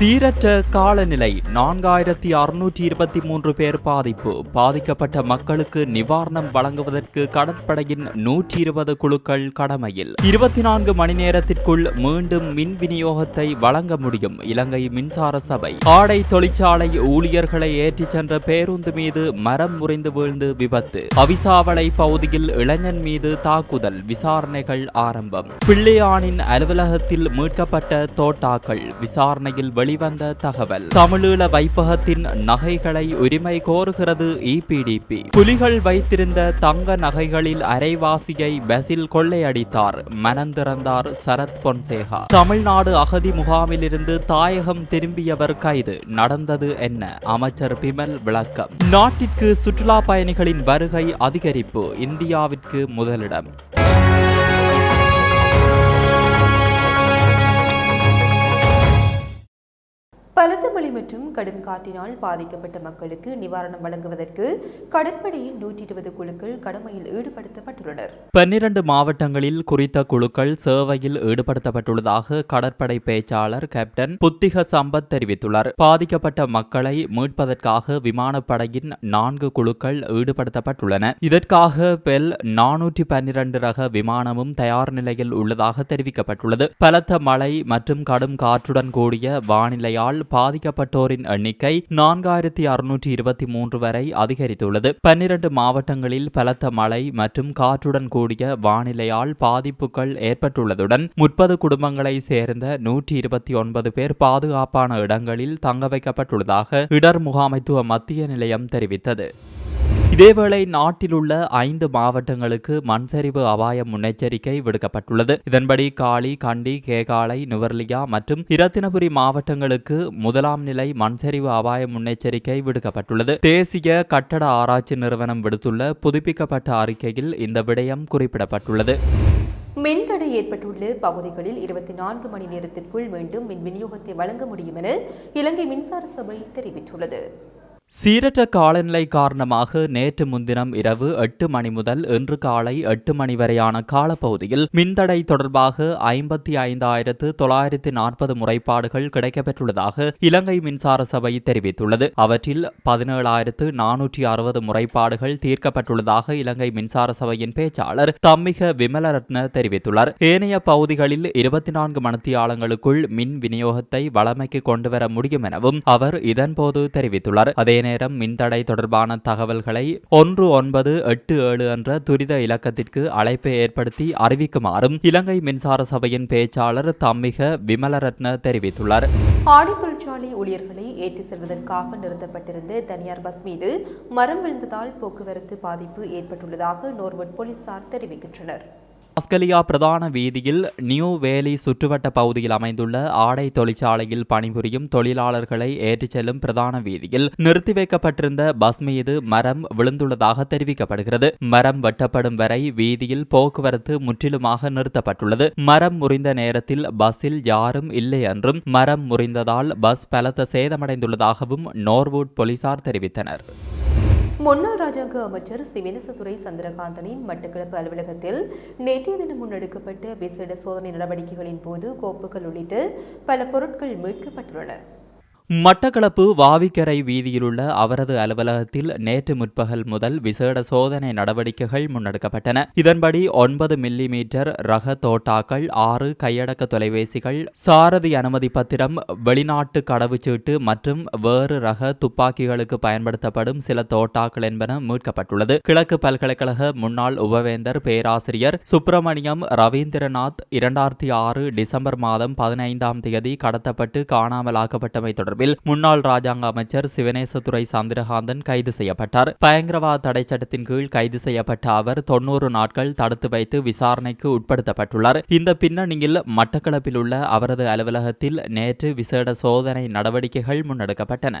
சீரற்ற காலநிலை நான்காயிரத்தி அறுநூற்றி இருபத்தி மூன்று பேர் பாதிப்பு. பாதிக்கப்பட்ட மக்களுக்கு நிவாரணம் வழங்குவதற்கு கடற்படையின் நூற்றி இருபது குழுக்கள் கடமையில். இருபத்தி நான்கு மணி நேரத்திற்குள் மீண்டும் மின் விநியோகத்தை வழங்க முடியும் இலங்கை மின்சார சபை. ஆடை தொழிற்சாலை ஊழியர்களை ஏற்றிச் சென்ற பேருந்து மீது மரம் முறிந்து வீழ்ந்து விபத்து. அவிசாவளை பகுதியில் இளைஞன் மீது தாக்குதல் விசாரணைகள் ஆரம்பம். பிள்ளையானின் அலுவலகத்தில் மீட்கப்பட்ட தோட்டாக்கள் விசாரணையில் வெளி வெளிவந்த தகவல். தமிழீழ வைப்பகத்தின் நகைகளை உரிமை கோருகிறது இபிடிபி புலிகள் வைத்திருந்த தங்க நகைகளில் அரைவாசியை பசில் கொள்ளையடித்தார். மனந்திறந்தார் சரத் பொன்சேகா. தமிழ்நாடு அகதி முகாமிலிருந்து தாயகம் திரும்பியவர் கைது. நடந்தது என்ன? அமைச்சர் பிமல் விளக்கம். நாட்டிற்கு சுற்றுலா பயணிகளின் வருகை அதிகரிப்பு இந்தியாவிற்கு முதலிடம். பலத்த மழை மற்றும் கடும் காற்றினால் பாதிக்கப்பட்ட மக்களுக்கு நிவாரணம் வழங்குவதற்கு கடற்படையின் நூற்றி இருபது குழுக்கள் கடமையில் ஈடுபடுத்தப்பட்டுள்ளனர். பன்னிரண்டு மாவட்டங்களில் குறித்த குழுக்கள் சேவையில் ஈடுபடுத்தப்பட்டுள்ளதாக கடற்படை பேச்சாளர் கேப்டன் புத்திக சம்பத் தெரிவித்துள்ளார். பாதிக்கப்பட்ட மக்களை மீட்பதற்காக விமானப்படையின் நான்கு குழுக்கள் ஈடுபடுத்தப்பட்டுள்ளன. இதற்காக பெல் நானூற்றி பன்னிரண்டு ரக விமானமும் தயார் நிலையில் உள்ளதாக தெரிவிக்கப்பட்டுள்ளது. பலத்த மழை மற்றும் கடும் காற்றுடன் கூடிய வானிலையால் பாதிக்கப்பட்டோரின் எண்ணிக்கை நான்காயிரத்தி அறுநூற்றி இருபத்தி மூன்று வரை அதிகரித்துள்ளது. பன்னிரண்டு மாவட்டங்களில் பலத்த மழை மற்றும் காற்றுடன் கூடிய வானிலையால் பாதிப்புகள் ஏற்பட்டுள்ளதுடன் முப்பது குடும்பங்களை சேர்ந்த நூற்றி இருபத்தி ஒன்பது பேர் பாதுகாப்பான இடங்களில் தங்க வைக்கப்பட்டுள்ளதாக இடர் முகாமைத்துவ மத்திய நிலையம் தெரிவித்தது. இதேவேளை நாட்டில் உள்ள ஐந்து மாவட்டங்களுக்கு மண்சரிவு அபாய முன்னெச்சரிக்கை விடுக்கப்பட்டுள்ளது. இதன்படி காளி கண்டி கேகாலை நுவர்லியா மற்றும் இரத்தினபுரி மாவட்டங்களுக்கு முதலாம் நிலை மண்சரிவு அபாய முன்னெச்சரிக்கை விடுக்கப்பட்டுள்ளது. தேசிய கட்டட ஆராய்ச்சி நிறுவனம் விடுத்துள்ள புதுப்பிக்கப்பட்ட அறிக்கையில் இந்த விடயம் குறிப்பிடப்பட்டுள்ளது. மின்தடை ஏற்பட்டுள்ள பகுதிகளில் இருபத்தி நான்கு மணி நேரத்திற்குள் மீண்டும் மின் விநியோகத்தை வழங்க முடியும் என இலங்கை மின்சார சபை தெரிவித்துள்ளது. சீரற்ற காலநிலை காரணமாக நேற்று முன்தினம் இரவு எட்டு மணி முதல் இன்று காலை எட்டு மணி வரையான காலப்பகுதியில் மின்தடை தொடர்பாக ஐம்பத்தி ஐந்தாயிரத்து தொள்ளாயிரத்து நாற்பது முறைப்பாடுகள் கிடைக்கப்பெற்றுள்ளதாக இலங்கை மின்சார சபை தெரிவித்துள்ளது. அவற்றில் பதினேழாயிரத்து நானூற்றி அறுபது முறைப்பாடுகள் தீர்க்கப்பட்டுள்ளதாக இலங்கை மின்சார சபையின் பேச்சாளர் தம்மிக விமலரத்ன தெரிவித்துள்ளார். ஏனைய பகுதிகளில் இருபத்தி நான்கு மணித்தியாலங்களுக்குள் மின் விநியோகத்தை வளமைக்கு கொண்டுவர முடியும் எனவும் அவர் இதன்போது தெரிவித்துள்ளார். அதே நேரம் மின்தடை தொடர்பான தகவல்களை ஒன்று ஒன்பது எட்டு ஏழு என்ற துரித இலக்கத்திற்கு அழைப்பை ஏற்படுத்தி அறிவிக்குமாறும் இலங்கை மின்சார சபையின் பேச்சாளர் தம்மிக விமலரத்ன தெரிவித்துள்ளார். ஆடை தொழிற்சாலை ஊழியர்களை ஏற்றி செல்வதற்காக நிறுத்தப்பட்டிருந்த தனியார் பஸ் மீது மரம் விழுந்ததால் போக்குவரத்து பாதிப்பு ஏற்பட்டுள்ளதாக நோர்வட் போலீசார் தெரிவிக்கின்றனர். ஆஸ்திரேலியா பிரதான வீதியில் நியூ வேலி சுற்றுவட்ட பகுதியில் அமைந்துள்ள ஆடை தொழிற்சாலையில் பணிபுரியும் தொழிலாளர்களை ஏற்றிச் செல்லும் பிரதான வீதியில் நிறுத்தி வைக்கப்பட்டிருந்த பஸ் மீது மரம் விழுந்துள்ளதாக தெரிவிக்கப்படுகிறது. மரம் வெட்டப்படும் வரை வீதியில் போக்குவரத்து முற்றிலுமாக நிறுத்தப்பட்டுள்ளது. மரம் முறிந்த நேரத்தில் பஸ்ஸில் யாரும் இல்லை என்றும் மரம் முறிந்ததால் பஸ் பலத்த சேதமடைந்துள்ளதாகவும் நோர்வுட் போலீசார் தெரிவித்தனர். முன்னாள் ராஜாங்க அமைச்சர் சிவனேசதுரை சந்திரகாந்தனின் மட்டக்களப்பு அலுவலகத்தில் நேற்றைய தினம் முன்னெடுக்கப்பட்ட விசேட சோதனை நடவடிக்கைகளின் போது கோப்புகள் உள்ளிட்ட பல பொருட்கள் மீட்கப்பட்டுள்ளன. மட்டக்களப்பு வாவிக்கரை வீதியிலுள்ள அவரது அலுவலகத்தில் நேற்று முற்பகல் முதல் விசேட சோதனை நடவடிக்கைகள் முன்னெடுக்கப்பட்டன. இதன்படி ஒன்பது மில்லி மீட்டர் ரக தோட்டாக்கள் ஆறு கையடக்க தொலைபேசிகள் சாரதி அனுமதி பத்திரம் வெளிநாட்டு கடவுச்சீட்டு மற்றும் வேறு ரக துப்பாக்கிகளுக்கு பயன்படுத்தப்படும் சில தோட்டாக்கள் என்பன மீட்கப்பட்டுள்ளது. கிழக்கு பல்கலைக்கழக முன்னாள் உபவேந்தர் பேராசிரியர் சுப்பிரமணியம் ரவீந்திரநாத் இரண்டாயிரத்தி ஆறு டிசம்பர் மாதம் பதினைந்தாம் தேதி கடத்தப்பட்டு காணாமலாக்கப்பட்டமை தொடர்பில் முன்னாள் ராஜாங்க அமைச்சர் சிவனேசதுரை சந்திரகாந்தன் கைது செய்யப்பட்டார். பயங்கரவாத தடை சட்டத்தின் கீழ் கைது செய்யப்பட்ட அவர் தொன்னூறு நாட்கள் தடுத்து வைத்து விசாரணைக்கு உட்படுத்தப்பட்டுள்ளார். இந்த பின்னணியில் மட்டக்களப்பில் உள்ள அவரது அலுவலகத்தில் நேற்று விசேட சோதனை நடவடிக்கைகள் முன்னெடுக்கப்பட்டன.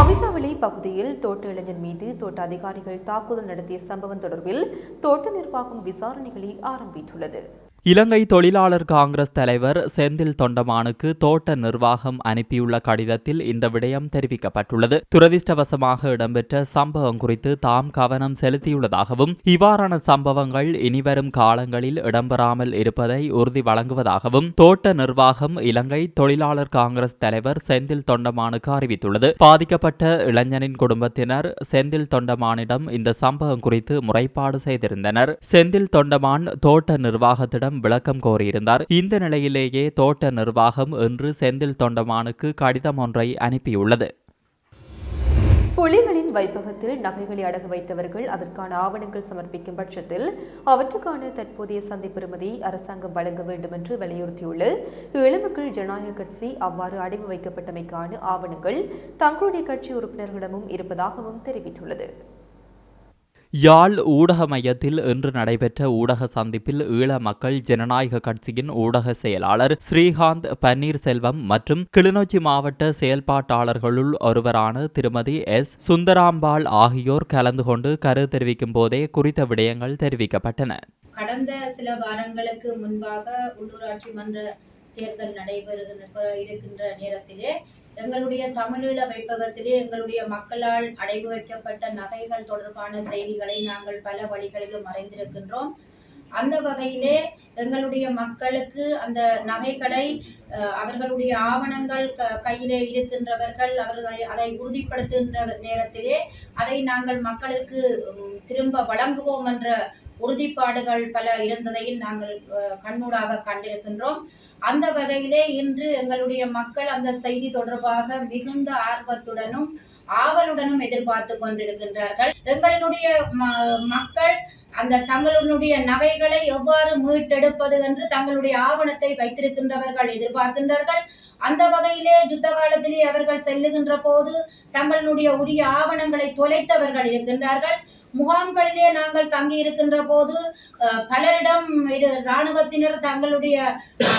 அவிசாவளி பகுதியில் தோட்ட இளைஞர் மீது தோட்ட அதிகாரிகள் தாக்குதல் நடத்திய சம்பவம் தொடர்பில் தோட்ட நிர்வாகம் விசாரணைகளை ஆரம்பித்துள்ளது. இலங்கை தொழிலாளர் காங்கிரஸ் தலைவர் செந்தில் தொண்டமானுக்கு தோட்ட நிர்வாகம் அனுப்பியுள்ள கடிதத்தில் இந்த விடயம் தெரிவிக்கப்பட்டுள்ளது. துரதிர்ஷ்டவசமாக இடம்பெற்ற சம்பவம் குறித்து தாம் கவனம் செலுத்தியுள்ளதாகவும் இவ்வாறான சம்பவங்கள் இனிவரும் காலங்களில் இடம்பெறாமல் இருப்பதை உறுதி வழங்குவதாகவும் தோட்ட நிர்வாகம் இலங்கை தொழிலாளர் காங்கிரஸ் தலைவர் செந்தில் தொண்டமானுக்கு அறிவித்துள்ளது. பாதிக்கப்பட்ட இளைஞனின் குடும்பத்தினர் செந்தில் தொண்டமானிடம் இந்த சம்பவம் குறித்து முறைப்பாடு செய்திருந்தனர். செந்தில் தொண்டமான் தோட்ட நிர்வாகத்திடம் விளக்கம் கோரியிருந்தார். இந்த நிலையிலேயே தோட்ட நிர்வாகம் இன்று செந்தில் தொண்டமானுக்கு கடிதம் ஒன்றை அனுப்பியுள்ளது. புலிகளின் வைப்பகத்தில் நகைகளை அடகு வைத்தவர்கள் அதற்கான ஆவணங்கள் சமர்ப்பிக்கும் பட்சத்தில் அவற்றுக்கான தற்போதைய சந்தை அரசாங்கம் வழங்க வேண்டும் என்று வலியுறுத்தியுள்ள இளமக்கள் ஜனநாயக கட்சி அவ்வாறு அடைவு வைக்கப்பட்டமைக்கான ஆவணங்கள் தங்களுடைய கட்சி உறுப்பினர்களிடமும் இருப்பதாகவும் தெரிவித்துள்ளது. யாழ் ஊடக மையத்தில் இன்று நடைபெற்ற ஊடக சந்திப்பில் ஈழ மக்கள் ஜனநாயக கட்சியின் ஊடக செயலாளர் ஸ்ரீகாந்த் பன்னீர்செல்வம் மற்றும் கிளிநொச்சி மாவட்ட செயல்பாட்டாளர்களுள் ஒருவரான திருமதி எஸ். சுந்தராம்பாள் ஆகியோர் கலந்து கொண்டு கரு தெரிவிக்கும் போதே குறித்த விடயங்கள் தெரிவிக்கப்பட்டன. கடந்த சில வாரங்களுக்கு முன்பாக உள்ளூராட்சி மன்ற தேர்தல் நடைபெறுகின்ற இருக்கின்ற நேரத்திலே எங்களுடைய தமிழீழ வைப்பகத்திலே எங்களுடைய மக்களால் அடைவு வைக்கப்பட்ட நகைகள் தொடர்பான செய்திகளை நாங்கள் பல வழிகளிலும் அறிந்திருக்கின்றோம். அந்த வகையிலே எங்களுடைய மக்களுக்கு அந்த நகைகளை அஹ், அவர்களுடைய ஆவணங்கள் க- கையிலே இருக்கின்றவர்கள் அவர்கள் அதை உறுதிப்படுத்துகின்ற நேரத்திலே அதை நாங்கள் மக்களுக்கு திரும்ப வழங்குவோம் என்ற உறுதிப்பாடுகள் பல இருந்ததையும் நாங்கள் கண்ணூடாக கண்டிருக்கின்றோம். அந்த வகையிலே இன்று எங்களுடைய மக்கள் அந்த செய்தி தொடர்பாக மிகுந்த ஆர்வத்துடனும் ஆவலுடனும் எதிர்பார்த்து கொண்டிருக்கின்றார்கள். எங்களினுடைய ம- மக்கள் அந்த தங்களுடைய நகைகளை எவ்வாறு மீட்டெடுப்பது என்று தங்களுடைய ஆவணத்தை வைத்திருக்கின்றவர்கள் எதிர்பார்க்கின்றார்கள். அந்த வகையிலே யுத்த காலத்திலே அவர்கள் செல்லுகின்ற போது தங்களுடைய உரிய ஆவணங்களை தொலைத்தவர்கள் இருக்கின்றார்கள். முகாம்களிலே நாங்கள் தங்கி இருக்கின்ற போது பலரிடம் இரு இராணுவத்தினர் தங்களுடைய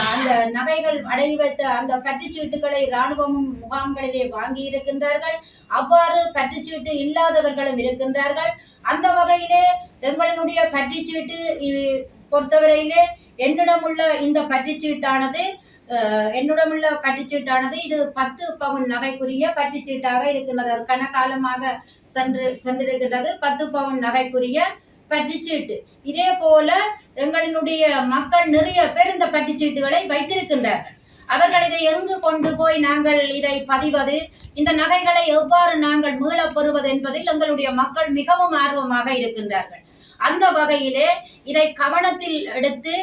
அந்த நகைகள் அடை வைத்த அந்த பற்றுச்சீட்டுகளை இராணுவமும் முகாம்களிலே வாங்கி இருக்கின்றார்கள் அவ்வாறு பற்றுச்சீட்டு இல்லாதவர்களும் இருக்கின்றார்கள். அந்த வகையிலே எங்களினுடைய பற்றுச்சீட்டு இ- பொறுத்தவரையிலே என்னிடமுள்ள இந்த பற்றுச்சீட்டானது என்னுடமுள்ள பட்டுச்சீட்டானது இது பத்து பவுன் நகைக்குரிய பட்டுச்சீட்டாக இருக்கின்றது. அது கனகாலமாக சென்று சென்றிருக்கின்றது. பத்து பவுன் நகைக்குரிய பட்டுச்சீட்டு. இதே போல எங்களினுடைய மக்கள் நிறைய பேர் இந்த பட்டுச்சீட்டுகளை வைத்திருக்கின்றார்கள். அவர்கள் இதை எங்கு கொண்டு போய் நாங்கள் இதை பதிவது? இந்த நகைகளை எவ்வாறு நாங்கள் மீளப் பெறுவது என்பதில் எங்களுடைய மக்கள் மிகவும் ஆர்வமாக இருக்கின்றார்கள். அந்த வகையிலே இதை கவனத்தில் எடுத்து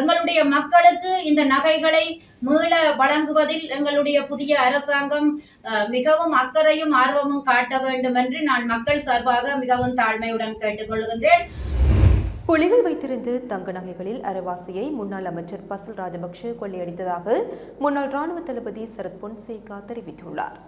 எங்களுடைய மக்களுக்கு இந்த நகைகளை மீள வழங்குவதில் எங்களுடைய புதிய அரசாங்கம் மிகவும் அக்கறையும் ஆர்வமும் காட்ட வேண்டும் என்று நான் மக்கள் சார்பாக மிகவும் தாழ்மையுடன் கேட்டுக்கொள்கின்றேன். புலிகள் வைத்திருந்து தங்க நகைகளில் அரவாசியை முன்னாள் அமைச்சர் பசல் ராஜபக்ஷ கொள்ளையடித்ததாக முன்னாள் ராணுவ தளபதி சரத் பொன்சேகா தெரிவித்துள்ளார்.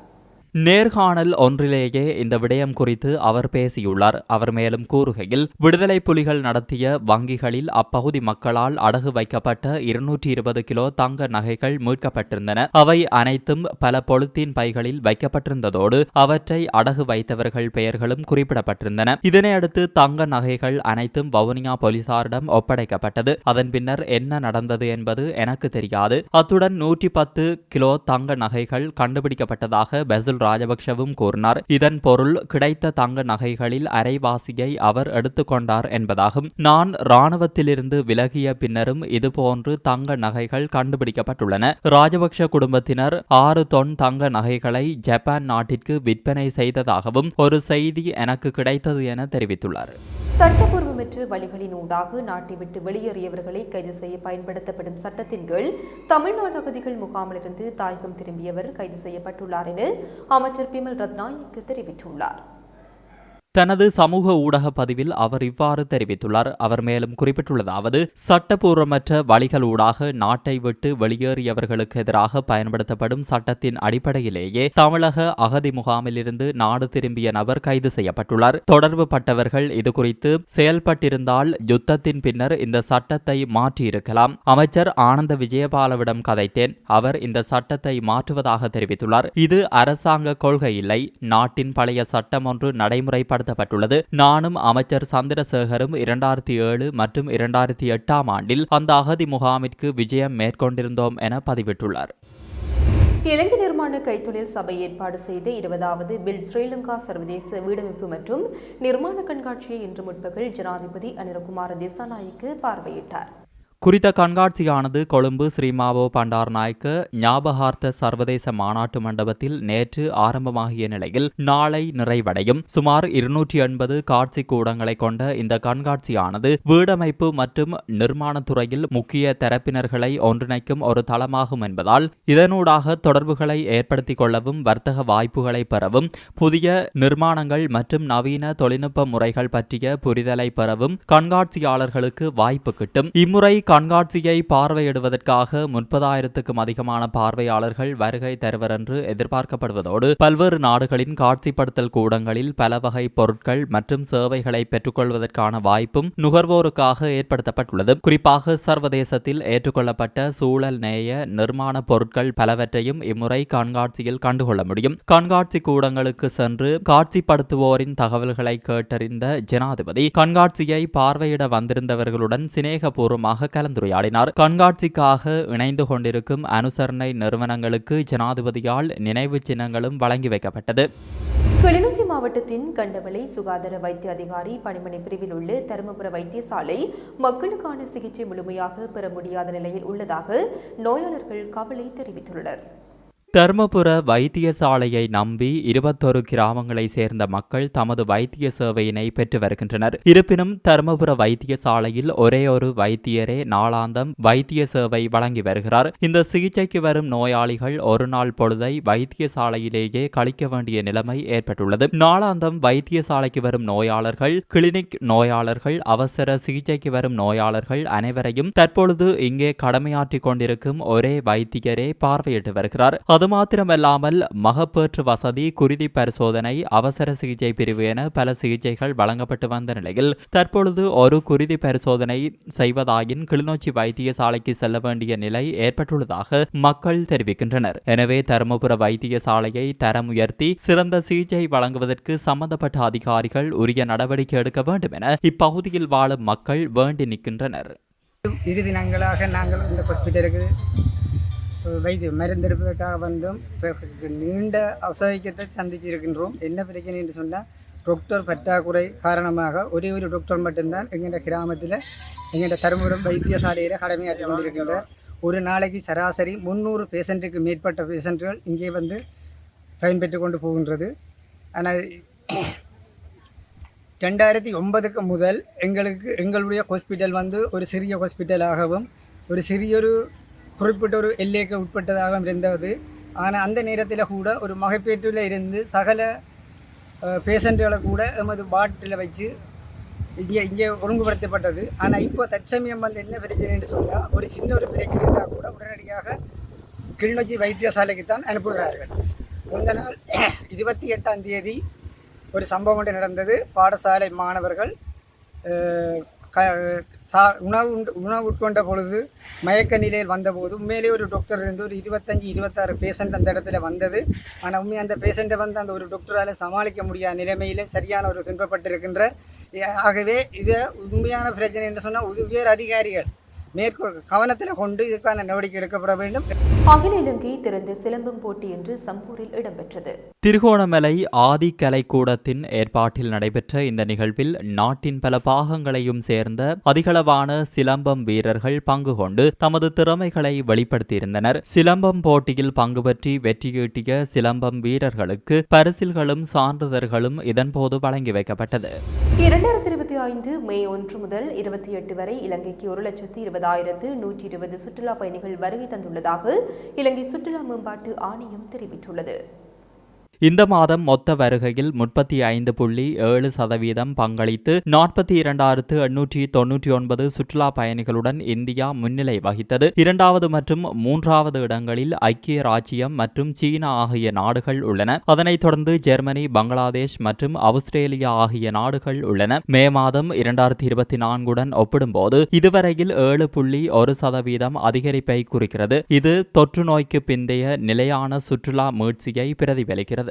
நேர்காணல் ஒன்றிலேயே இந்த விடயம் குறித்து அவர் பேசியுள்ளார். அவர் மேலும் கூறுகையில் விடுதலை புலிகள் நடத்திய வங்கிகளில் அப்பகுதி மக்களால் அடகு வைக்கப்பட்ட இருநூற்றி இருபது கிலோ தங்க நகைகள் மீட்கப்பட்டிருந்தன. அவை அனைத்தும் பல பொலித்தீன் பைகளில் வைக்கப்பட்டிருந்ததோடு அவற்றை அடகு வைத்தவர்கள் பெயர்களும் குறிப்பிடப்பட்டிருந்தன. இதனையடுத்து தங்க நகைகள் அனைத்தும் வவுனியா போலீசாரிடம் ஒப்படைக்கப்பட்டது. அதன் பின்னர் என்ன நடந்தது என்பது எனக்கு தெரியாது. அத்துடன் நூற்றி பத்து கிலோ தங்க நகைகள் கண்டுபிடிக்கப்பட்டதாக பெசல் ராஜபக்ஷவும் கூறினார். இதன் பொருள் கிடைத்த தங்க நகைகளில் அரைவாசியை அவர் எடுத்துக்கொண்டார் என்பதாகும். நான் இராணுவத்திலிருந்து விலகிய பின்னரும் இதுபோன்று தங்க நகைகள் கண்டுபிடிக்கப்பட்டுள்ளன. ராஜபக்ஷ குடும்பத்தினர் ஆறு தொன் தங்க நகைகளை ஜப்பான் நாட்டிற்கு விற்பனை செய்ததாகவும் ஒரு செய்தி எனக்கு கிடைத்தது என தெரிவித்துள்ளார். சட்டப்பூர்வமற்ற வழிகளின் ஊடாக நாட்டை விட்டு வெளியேறியவர்களை கைது செய்ய பயன்படுத்தப்படும் சட்டத்தின் கீழ் தமிழ்நாடு அகதிகள் முகாமிலிருந்து தாயகம் திரும்பியவர் கைது செய்யப்பட்டுள்ளார் என அமைச்சர் பிமல் ரத்நாயக்கு தெரிவித்துள்ளார். தனது சமூக ஊடக பதிவில் அவர் இவ்வாறு தெரிவித்துள்ளார். அவர் மேலும் குறிப்பிட்டுள்ளதாவது சட்டபூர்வமற்ற வழிகளூடாக நாட்டை விட்டு வெளியேறியவர்களுக்கு எதிராக பயன்படுத்தப்படும் சட்டத்தின் அடிப்படையிலேயே தமிழக அகதி முகாமிலிருந்து நாடு திரும்பிய நபர் கைது செய்யப்பட்டுள்ளார். தொடர்பு பட்டவர்கள் இதுகுறித்து செயல்பட்டிருந்தால் யுத்தத்தின் பின்னர் இந்த சட்டத்தை மாற்றியிருக்கலாம். அமைச்சர் ஆனந்த விஜயபாலவிடம் கதைத்தேன். அவர் இந்த சட்டத்தை மாற்றுவதாக தெரிவித்துள்ளார். இது அரசாங்க கொள்கை இல்லை நாட்டின் பழைய சட்டம் ஒன்று நடைமுறைப்பட செயற்படுத்தப்பட்டுள்ளது நானும் அமைச்சர் சந்திரசேகரும் இரண்டாயிரத்தி ஏழு மற்றும் இரண்டாயிரத்தி எட்டாம் ஆண்டில் அந்த அகதி முகாமிற்கு விஜயம் மேற்கொண்டிருந்தோம் என பதிவிட்டுள்ளார். இலங்கை நிர்மாண கைத்தொழில் சபை ஏற்பாடு செய்த இருபதாவது பில் ஸ்ரீலங்கா சர்வதேச வீடமைப்பு மற்றும் நிர்மாண கண்காட்சியை இன்று முற்பகல் ஜனாதிபதி அனிரகுமார திசாநாயக்கு பார்வையிட்டார். குறித்த கண்காட்சியானது கொழும்பு ஸ்ரீமாவோ பண்டார்நாயக்க ஞாபகார்த்த சர்வதேச மாநாட்டு மண்டபத்தில் நேற்று ஆரம்பமாகிய நிலையில் நாளை நிறைவடையும். சுமார் இருநூற்றி எண்பது காட்சி கூடங்களை கொண்ட இந்த கண்காட்சியானது வீடமைப்பு மற்றும் நிர்மாணத்துறையில் முக்கிய தரப்பினர்களை ஒன்றிணைக்கும் ஒரு தளமாகும் என்பதால் இதனூடாக தொடர்புகளை ஏற்படுத்திக் கொள்ளவும் வர்த்தக வாய்ப்புகளை பெறவும் புதிய நிர்மாணங்கள் மற்றும் நவீன தொழில்நுட்ப முறைகள் பற்றிய புரிதலை பெறவும் கண்காட்சியாளர்களுக்கு வாய்ப்பு கிட்டும். இம்முறை கண்காட்சியை பார்வையிடுவதற்காக முப்பதாயிரத்துக்கும் அதிகமான பார்வையாளர்கள் வருகை தருவர் என்று எதிர்பார்க்கப்படுவதோடு பல்வேறு நாடுகளின் காட்சிப்படுத்தல் கூடங்களில் பல வகை பொருட்கள் மற்றும் சேவைகளை பெற்றுக்கொள்வதற்கான வாய்ப்பும் நுகர்வோருக்காக ஏற்படுத்தப்பட்டுள்ளது. குறிப்பாக சர்வதேசத்தில் ஏற்றுக்கொள்ளப்பட்ட சூழல் நேய நிர்மாண பொருட்கள் பலவற்றையும் இம்முறை கண்காட்சியில் கண்டுகொள்ள முடியும். கண்காட்சி கூடங்களுக்கு சென்று காட்சிப்படுத்துவோரின் தகவல்களை கேட்டறிந்த ஜனாதிபதி கண்காட்சியை பார்வையிட வந்திருந்தவர்களுடன் சிநேகபூர்வமாக கலந்துரையாடினார். கண்காட்சிக்காக இணைந்து கொண்டிருக்கும் அனுசரணை நிறுவனங்களுக்கு ஜனாதிபதியால் நினைவு சின்னங்களும் வழங்கி வைக்கப்பட்டது. கிளிநொச்சி மாவட்டத்தின் கண்டவளை சுகாதார வைத்திய அதிகாரி பணிமனை பிரிவில் உள்ள தருமபுர வைத்தியசாலை மக்களுக்கான சிகிச்சை முழுமையாக பெற முடியாத நிலையில் உள்ளதாக நோயாளர்கள் கவலை தெரிவித்துள்ளனர். தர்மபுர வைத்தியசாலையை நம்பி இருபத்தொரு கிராமங்களை சேர்ந்த மக்கள் தமது வைத்திய சேவையினை பெற்று வருகின்றனர். இருப்பினும் தர்மபுர வைத்தியசாலையில் ஒரே ஒரு வைத்தியரே நாளாந்தம் வைத்திய சேவை வழங்கி வருகிறார். இந்த சிகிச்சைக்கு வரும் நோயாளிகள் ஒரு நாள் பொழுதை வைத்தியசாலையிலேயே கழிக்க வேண்டிய நிலைமை ஏற்பட்டுள்ளது. நாளாந்தம் வைத்தியசாலைக்கு வரும் நோயாளர்கள் கிளினிக் நோயாளர்கள் அவசர சிகிச்சைக்கு வரும் நோயாளர்கள் அனைவரையும் தற்பொழுது இங்கே கடமையாற்றிக் கொண்டிருக்கும் ஒரே வைத்தியரே பார்வையிட்டு வருகிறார். அது மாத்திரமல்லாமல் மகப்பேற்று வசதி குருதி பரிசோதனை அவசர சிகிச்சை பிரிவு என பல சிகிச்சைகள் வழங்கப்பட்டு வந்த நிலையில் தற்பொழுது ஒரு குருதி பரிசோதனை செய்வதாயின் கிளிநொச்சி வைத்தியசாலைக்கு செல்ல வேண்டிய நிலை ஏற்பட்டுள்ளதாக மக்கள் தெரிவிக்கின்றனர். எனவே தருமபுர வைத்தியசாலையை தரம் உயர்த்தி சிறந்த சிகிச்சை வழங்குவதற்கு சம்பந்தப்பட்ட அதிகாரிகள் உரிய நடவடிக்கை எடுக்க வேண்டும் என இப்பகுதியில் வாழும் மக்கள் வேண்டி நிற்கின்றனர். இரு தினங்களாக நாங்கள் இந்த ஹாஸ்பிட்டலுக்கு வைத்து மருந்தெடுப்பதற்காக வந்தோம் நீண்ட அசௌகரியத்தை சந்திச்சிருக்கின்றோம் என்ன பிரச்சனை என்று சொன்னால் டாக்டர் பற்றாக்குறை காரணமாக ஒரே ஒரு டாக்டர் மட்டும்தான் எங்கள் கிராமத்தில் எங்கள் தருமபுரம் வைத்தியசாலையில் கடமையாற்றி கொண்டிருக்கின்றார். ஒரு நாளைக்கு சராசரி முந்நூறு பேஷண்ட்டுக்கு மேற்பட்ட பேஷண்ட்டுகள் இங்கே வந்து பயன்பெற்று கொண்டு போகின்றது. ஆனால் ரெண்டாயிரத்தி ஒன்பதுக்கு முதல் எங்களுக்கு எங்களுடைய ஹாஸ்பிட்டல் வந்து ஒரு சிறிய ஹாஸ்பிட்டலாகவும் ஒரு சிறியொரு குறிப்பிட்ட ஒரு எல்லைக்கு உட்பட்டதாக இருந்தது. ஆனால் அந்த நேரத்தில் கூட ஒரு மகப்பேற்றில் இருந்து சகல பேஷண்ட்டுகளை கூட எமது பாட்டில் வச்சு இங்கே இங்கே ஒழுங்குபடுத்தப்பட்டது. ஆனால் இப்போ தற்சமயம் வந்து என்ன பிரச்சனைன்னு சொன்னால் ஒரு சின்ன ஒரு பிரச்சனைனா கூட உடனடியாக கிளிநொச்சி வைத்தியசாலைக்கு தான் அனுப்புகிறார்கள். முந்த நாள் இருபத்தி எட்டாம் தேதி ஒரு சம்பவம் நடந்தது. பாடசாலை மாணவர்கள் க சா உணவு உண்டு உணவு உட்கொண்ட பொழுது மயக்க நிலையில் வந்தபோது உண்மையிலே ஒரு டாக்டர் இருந்து ஒரு இருபத்தஞ்சி இருபத்தாறு பேஷண்ட் அந்த இடத்துல வந்தது. ஆனால் உண்மை அந்த பேஷண்ட்டை வந்து அந்த ஒரு டாக்டரால் சமாளிக்க முடியாத நிலைமையில் சரியான ஒரு துன்பப்பட்டிருக்கின்ற ஆகவே இது உண்மையான பிரச்சனை என்று சொன்னால் உயர் அதிகாரிகள். மேற்கொள் கவனத்தில் கொண்டு இதுக்கான நடவடிக்கை எடுக்கப்பட வேண்டும். அகில இலங்கை திறந்த சிலம்பம் போட்டி இன்று சம்பூரில் இடம்பெற்றது. திருகோணமலை ஆதி கலைக்கூடத்தின் ஏற்பாட்டில் நடைபெற்ற இந்த நிகழ்வில் நாட்டின் பல பாகங்களையும் சேர்ந்த அதிகளவான சிலம்பம் வீரர்கள் பங்கு கொண்டு தமது திறமைகளை வெளிப்படுத்தியிருந்தனர். சிலம்பம் போட்டியில் பங்கு பற்றி வெற்றியீட்டிய சிலம்பம் வீரர்களுக்கு பரிசில்களும் சான்றிதழ்களும் இதன்போது வழங்கி வைக்கப்பட்டது. இரண்டாயிரத்தி இருபத்தி ஐந்து மே ஒன்று முதல் இருபத்தி எட்டு வரை இலங்கைக்கு ஒரு லட்சத்து இருபதாயிரத்து நூற்றி இருபது சுற்றுலா பயணிகள் வருகை தந்துள்ளதாக இலங்கை சுற்றுலா மேம்பாட்டு ஆணையம் தெரிவித்துள்ளது. இந்த மாதம் மொத்த வருகையில் முப்பத்தி ஐந்து புள்ளி ஏழு சதவீதம் பங்களித்து நாற்பத்தி இரண்டாயிரத்து எண்ணூற்றி தொன்னூற்றி ஒன்பது சுற்றுலா பயணிகளுடன் இந்தியா முன்னிலை வகித்தது. இரண்டாவது மற்றும் மூன்றாவது இடங்களில் ஐக்கிய ராச்சியம் மற்றும் சீனா ஆகிய நாடுகள் உள்ளன. அதனைத் தொடர்ந்து ஜெர்மனி பங்களாதேஷ் மற்றும் ஆஸ்திரேலியா ஆகிய நாடுகள் உள்ளன. மே மாதம் இரண்டாயிரத்தி இருபத்தி நான்குடன் ஒப்பிடும்போது இதுவரையில் ஏழு புள்ளி ஒரு சதவீதம் அதிகரிப்பை குறிக்கிறது. இது தொற்று நோய்க்கு பிந்தைய நிலையான சுற்றுலா மீட்சியை பிரதிபலிக்கிறது.